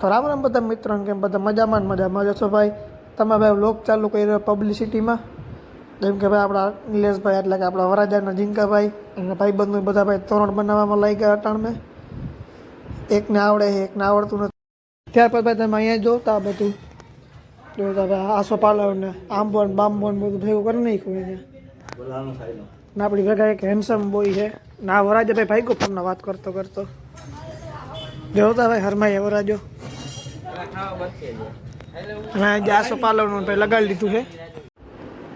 તો રામ રામ બધા મિત્રો કેમ બધા મજામાં મજામાં જશો ભાઈ તમે ભાઈ લોક ચાલુ કરી રહ્યો પબ્લિસિટીમાં જેમ કે ભાઈ આપણા નિલેશભાઈ એટલે કે આપણા વરાજાના જિંકાભાઈ અને ભાઈ ભાઈબંધુ બધા ભાઈ તોરણ બનાવવામાં લઈ ગયા અટાણમાં એકને આવડે છે એકને આવડતું નથી ત્યાર પછી ભાઈ તમે અહીંયા જોતા બધું જોતા ભાઈ આસો પાલવને આંબોન બાંબોન બધું ભેગું કરી નાખ્યું એને ના આપણી ભેગા એક હેન્ડસમ બોય છે ના વરાજા ભાઈ ભાઈ ગોપમના વાત કરતો કરતો જોતા ભાઈ હરમાઈ વરાજો અને આ બચ્ચે છે અને આ જાસુ પાલવનો પે લગાડી દીધું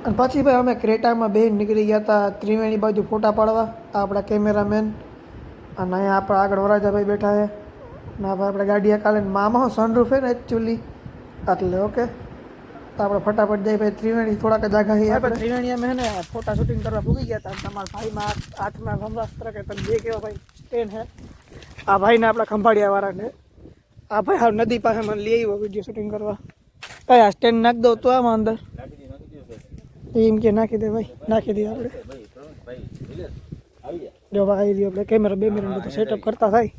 છે પછી ભાઈ અમે ક્રેટા માં બેહી નીકળ્યાતા ત્રિવેણી બાજુ ફોટા પાડવા તા આપડા કેમેરામેન આ નયા આપા આગળ વરાજા ભાઈ બેઠા હે ના આપડા ગાડીયા કાલેન મામો સનરૂફ હે ને એક્ચ્યુલી એટલે ઓકે તા આપડે ફટાફટ જાય ભાઈ ત્રિવેણી થોડાક જ ગાછા હે ભાઈ ત્રિવેણીયા મેને ફોટો શૂટિંગ કરવા પૂગી ગયા તા અમાર ફાઈમાં આઠમાં વંવસ્ત્ર કે તન દે કે ભાઈ સ્ટેન હે આ ભાઈ ને આપડા ખંભાડિયા વાળા ને આ ભાઈ આ નદી પાસે મને લઈ આવ્યો વિડિયો શૂટિંગ કરવા કઈ આ સ્ટેન્ડ નાખ દો તો આ માં અંદર નાખી દે નહી દે સર ટીમ કે નાખી દે ભાઈ નાખી દી આપડે ભાઈ ભાઈ લે આવી દે જો બ આવી ગયો આપડે કેમેરા બે મેન બધું સેટઅપ કરતા થાય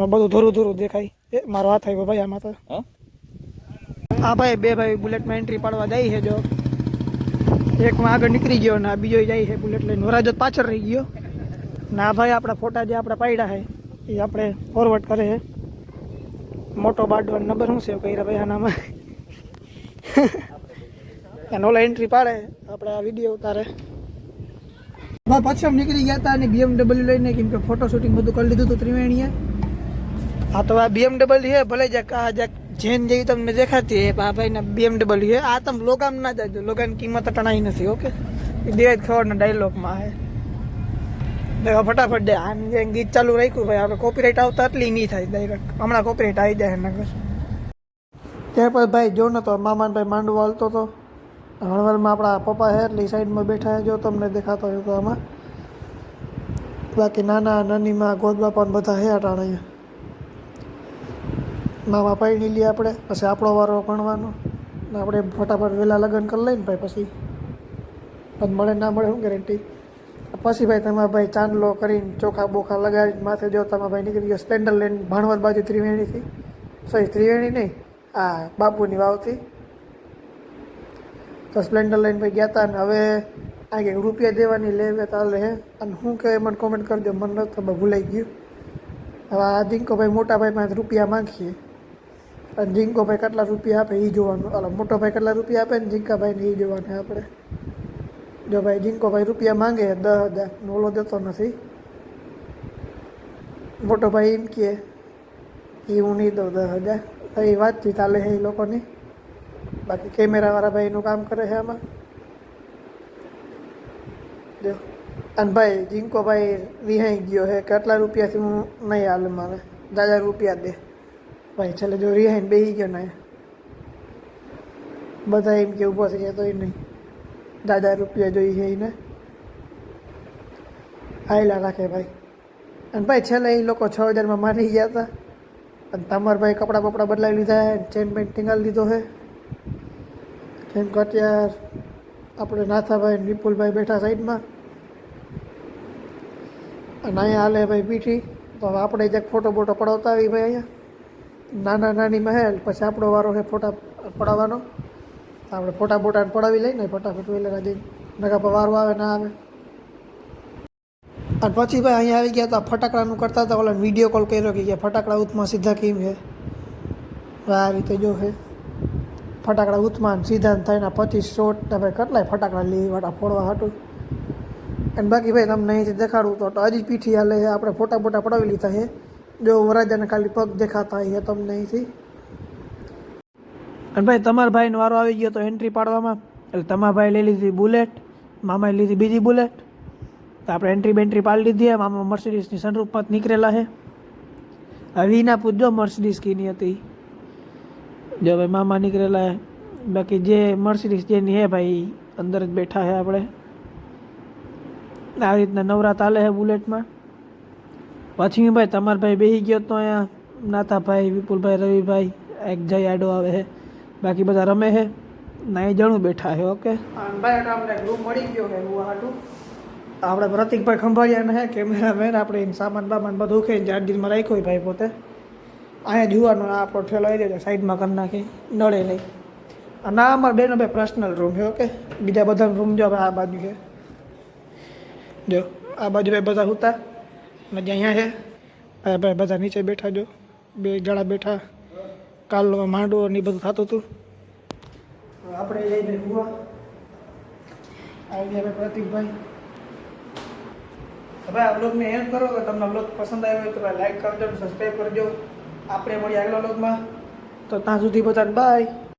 આ બધું ધુરુ ધુરુ દેખાય એ મારું હાથ આવી ગયો ભાઈ આમાં તો હા ભાઈ બે ભાઈ બુલેટ માં એન્ટ્રી પાડવા જાય છે જો એક માં આગળ નીકળી ગયો ને આ બીજો જાય છે બુલેટ લઈ નોરાજો પાછળ રહી ગયો ના ભાઈ આપડા ફોટા જે આપડા પાડ્યા છે ઈ આપણે ફોરવર્ડ કરે છે મોટો બડવા નંબર હું છે કૈરા ભાઈનામાં કે નોલે એન્ટ્રી પાડે આપણે આ વિડિયો ઉતારે ભાઈ પાછમ નીકળી ગયાતા ને BMW લઈને કે ફોટોશૂટિંગ બધું કરી લીધુંતું ત્રિવેણીયા આ તો BMW છે ભલે જ ક્યાં જ જૈન જે તમે દેખાતી એ પા ભાઈના BMW છે આ તમ લોકામાં ના દજો લોગાન કિંમત ટણાઈ નથી ઓકે એક દેવાત ખવરના ડાયલોગમાં છે દેખા ફટાફટ દે આમ જે ગીત ચાલુ રાખ્યું ભાઈ આપણે કોપીરાઇટ આવતા એટલી નહીં થાય ડાયરેક્ટ હમણાં કોપીરાઇટ આવી જાય નગર ત્યાર પછી ભાઈ જો ને તો મામાનભાઈ માંડવો હાલતો હતો હળવરમાં આપણા પપ્પા છે એટલી સાઈડમાં બેઠા જો તમને દેખાતો હોય તો આમાં બાકી નાના નાનીમાં ગોદબાપા બધા હે અટાણે મામા પૈણી લઈએ આપણે પછી આપણો વારો ભણવાનો ને આપણે ફટાફટ વહેલા લગ્ન કરી લઈએ ને ભાઈ પછી પણ મળે ના મળે શું ગેરંટી પસીભાઈ તમાર ભાઈ ચાંદલો કરીને ચોખા બોખા લગાવીને માથે જો તમાર ભાઈ નીકળ્યો સ્પ્લેન્ડર લાઈન ભણવલવાજી ત્રિવેણી થી સહી ત્રિવેણી નહીં આ બાપુની વાવ થી તો સ્પ્લેન્ડર લાઈન પર ગયાતા અને હવે આ કે રૂપિયા દેવાની લેવેત આલે છે અને હું કે એમન કમેન્ટ કરજો મને નહોતું બભુલાઈ ગયું હવે અધીંગો ભાઈ મોટો ભાઈ પાસેથી રૂપિયા માંગશે અધીંગો ભાઈ કેટલા રૂપિયા આપે એ જોવાનું અલા મોટો ભાઈ કેટલા રૂપિયા આપે અને જિંકા ભાઈને એ જોવાનું આપણે જો ભાઈ જીનકો ભાઈ રૂપિયા માંગે 10000 નોલો દેતો નથી મોટા ભાઈ એમ કે એ હું નહિ દો 10000 એ એ વાત થી તાલે હે એ લોકો ની બાકી કેમેરાવાળા ભાઈ નું કામ કરે છે આમાં દે અન ભાઈ જીનકો ભાઈ વિહી ગયો છે કે આટલા રૂપિયા થી હું નહિ હાલું મારા દાદા રૂપિયા દે ભાઈ ચાલે જો રૂપિયા હે ન બેહી ગયો નય બધા એમ કે ઉપાથે તો એ નય दस हज़ार रुपया जो ही है ने रखे भाई अन भाई छे ही लोग छ हज़ार में मरी गया था अन भाई कपड़ा बपड़ा बदला लीधा तो है चेन पेन टिंगाल दीदो है केम कट यार अपने नाथा भाई निपुल भाई बैठा साइड में અને અહીંયા હાલે ભાઈ બીઠી તો હવે આપણે જ એક ફોટો બોટો પડાવતા આવી ભાઈ અહીંયા નાના નાની આપડે પોટા બોટા પડાવી લે ને ફટાફટ વેલા રાજી મેગા પવારવા ને આ અને પછી ભાઈ અહીં આવી ગયા તો ફટાકડા નું કરતા તો ઓલા વિડિયો કોલ કર્યો કે ફટાકડા ઉત્મા સીધા કેમ છે આ રીતે જો છે ફટાકડા ઉત્માન સીધા ન થાય ના 25 છો તો મે કેટલા ફટાકડા લીવાટા ફોડવા હાટુ અને બાકી ભાઈ નામ નહીં દેખાડું તો તો આજ પીઠી आले છે આપડે પોટા બોટા પડાવી લીધા છે જો વરાજા ને ખાલી પગ દેખાતા હૈ તોમ નહીં થી અને ભાઈ તમારા ભાઈનો વારો આવી ગયો તો એન્ટ્રી પાડવામાં એટલે તમારા ભાઈ લઈ લીધી બુલેટ મામાએ લીધી બીજી બુલેટ તો આપણે એન્ટ્રી બેન્ટ્રી પાડી લીધી હે મામા મર્સિડીઝની સનરૂફમાં નીકળેલા છે હવે ના પૂછજો મર્સિડીઝ કીની હતી જો ભાઈ મામા નીકળેલા હે બાકી જે મર્સિડીઝ જેની હે ભાઈ અંદર જ બેઠા હે આપણે આવી રીતના નવરાત હાલે છે બુલેટમાં પછી ભાઈ તમારા ભાઈ બેસી ગયો તો અહીંયા નાથાભાઈ વિપુલભાઈ રવિભાઈ એક જય આડો આવે છે બાકી બધા રમે છે ને એ જણું બેઠા છે ઓકે અમને ગ્રુપ મળી ગયો છે હું હાટું આપણે પ્રતિકભાઈ ખંભાળિયાને હે કેમેરામેન આપણે એને સામાન બામાન બધું ઉખે જાગીરમાં રાખ્યો હોય ભાઈ પોતે અહીંયા જુવાનો આપણો ઠેલો આવી જાય સાઈડમાં કરી નાખી નડે નહીં અને આ અમારા બેનો બે પર્સનલ રૂમ છે ઓકે બીજા બધાનો રૂમ જો આ બાજુ છે જો આ બાજુ ભાઈ બધા હતા અને જે અહીંયા છે ભાઈ બધા નીચે બેઠા જો બે ગાળા બેઠા કાલ માંડો ને બધું થતું હતું આપણે જઈને ગુવા આવી ગયા પ્રતિકભાઈ હવે આ બ્લોગને એન્ડ કરો કે તમને બ્લોગ પસંદ આવ્યો હોય તો લાઈક કરજો સબસ્ક્રાઈબ કરજો આપણે મળીએ આગલા બ્લોગમાં તો ત્યાં સુધી બધાને બાય